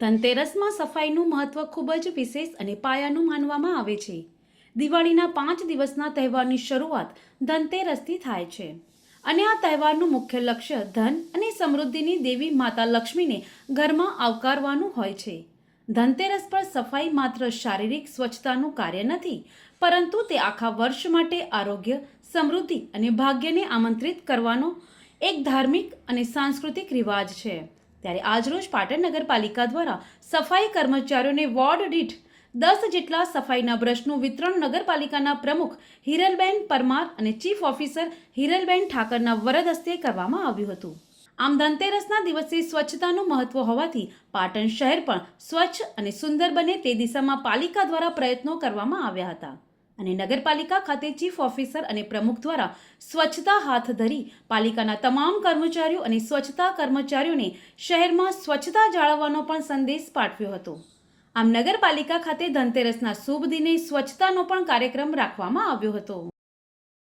ધનતેરસમાં સફાઈનું મહત્વ ખૂબ જ વિશેષ અને પાયાનું માનવામાં આવે છે. દિવાળીના પાંચ દિવસના તહેવારની શરૂઆત ધનતેરસથી થાય છે. અને આ તહેવારનું મુખ્ય લક્ષ્ય ધન અને સમૃદ્ધિની દેવી માતા લક્ષ્મીને ઘરમાં આવકારવાનું હોય છે. ધનતેરસ પર સફાઈ માત્ર શારીરિક સ્વચ્છતાનું કાર્ય નથી, પરંતુ તે આખા વર્ષ માટે આરોગ્ય, સમૃદ્ધિ અને ભાગ્યને આમંત્રિત કરવાનો એક ધાર્મિક અને સાંસ્કૃતિક રિવાજ છે. ત્યારે આજરોજ પાટણ નગરપાલિકા દ્વારા સફાઈ કર્મચારીઓને વોર્ડ દીઠ દસ જેટલા સફાઈના બ્રશનું વિતરણ નગરપાલિકાના પ્રમુખ હિરલબેન પરમાર અને ચીફ ઓફિસર હિરલબેન ઠાકરના વરદ હસ્તે કરવામાં આવ્યું હતું. આમ ધનતેરસના દિવસે સ્વચ્છતાનું મહત્વ હોવાથી પાટણ શહેર પણ સ્વચ્છ અને સુંદર બને તે દિશામાં પાલિકા દ્વારા પ્રયત્નો કરવામાં આવ્યા હતા. અને નગરપાલિકા ખાતે ચીફ ઓફિસર અને પ્રમુખ દ્વારા સ્વચ્છતા હાથ ધરી પાલિકાના તમામ કર્મચારીઓ અને સ્વચ્છતા કર્મચારીઓને શહેરમાં સ્વચ્છતા જાળવવાનો પણ સંદેશ પાઠવ્યો હતો. આમ નગરપાલિકા ખાતે ધનતેરસના શુભ દિને સ્વચ્છતાનો પણ કાર્યક્રમ રાખવામાં આવ્યો હતો.